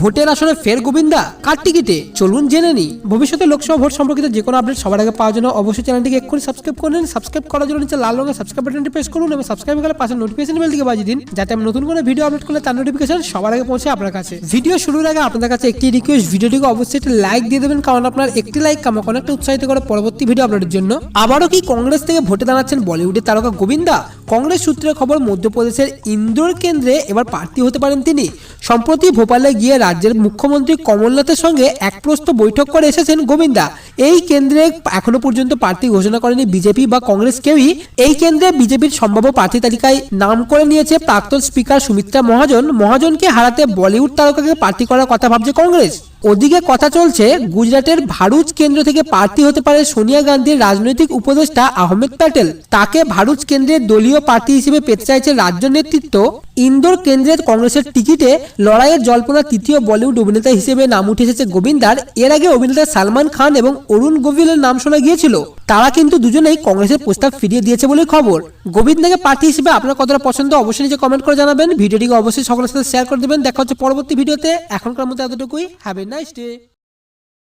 ভোটের আসনে ফের গোবিন্দা, কার টিকিটে? চলুন জেনে নি ভবিষ্যতে লোকসভা ভোট সম্পর্কিত যে কোনো আপডেট সবার আগে পাওয়ার জন্য অবশ্যই চ্যানেলটিকে এক্ষুনি সাবস্ক্রাইব করে নিন। সাবস্ক্রাইব করার জন্য নিচে লাল রঙের সাবস্ক্রাইব বাটনটি প্রেস করুন এবং সাবস্ক্রাইব করে পাশে নোটিফিকেশন বেল দিকে বাজিয়ে দিন, যাতে আমি নতুন কোনো ভিডিও আপলোড করলে তার নোটিফিকেশন সবার আগে পৌঁছে আপনার কাছে। ভিডিও শুরুর আগে আপনাদের কাছে একটি রিকোয়েস্ট ভিডিওটিকে অবশ্যই একটি লাইক দিয়ে দেবেন, কারণ আপনার একটি লাইক আমাকে অনেকটা উৎসাহিত করে পরবর্তী ভিডিও আপলোডের জন্য। আবারও কি কংগ্রেস থেকে ভোটে দাঁড়াচ্ছেন বলিউডের তারকা গোবিন্দা? কংগ্রেস সূত্রের খবর, মধ্যপ্রদেশের ইন্দোর কেন্দ্রে এবার প্রার্থী হতে পারেন তিনি। সম্প্রতি ভোপালে গিয়ে রাজ্যের মুখ্যমন্ত্রী কমলনাথের সঙ্গে এক প্রস্ত বৈঠক করে এসেছেন গোবিন্দা। এই কেন্দ্রে এখনও পর্যন্ত প্রার্থী ঘোষণা করেনি বিজেপি বা কংগ্রেস কেউই। এই কেন্দ্রে বিজেপির সম্ভাব্য প্রার্থী তালিকায় নাম করে নিয়েছে প্রাক্তন স্পিকার সুমিত্রা মহাজন। মহাজনকে হারাতে বলিউড তারকাকে প্রার্থী করার কথা ভাবছে কংগ্রেস। ওদিকে কথা চলছে, গুজরাটের ভারুচ কেন্দ্র থেকে প্রার্থী হতে পারে সোনিয়া গান্ধীর রাজনৈতিক উপদেষ্টা আহমেদ প্যাটেল। তাকে ভারুচ কেন্দ্রের দলীয় প্রার্থী হিসেবে পেতে চাইছে রাজ্য নেতৃত্ব। ইন্দোর কেন্দ্রের কংগ্রেসের টিকিটে লড়াইয়ের জল্পনা তৃতীয় বলিউড অভিনেতা হিসেবে নাম উঠে এসেছে গোবিন্দার। এর আগে অভিনেতা সালমান খান এবং অরুণ গোভিলের নাম শোনা গিয়েছিল। তারা কিন্তু দুজনেই কংগ্রেসের প্রস্তাব ফিরিয়ে দিয়েছে বলে খবর। গোবিন্দ নাকি প্রার্থী হিসেবে আপনার কতটা পছন্দ অবশ্যই নিজে কমেন্ট করে জানাবেন। ভিডিওটিকে অবশ্যই সকলের সাথে শেয়ার করে দেবেন। দেখা হচ্ছে পরবর্তী ভিডিওতে। এখনকার মতো এতটুকুই। Have a nice day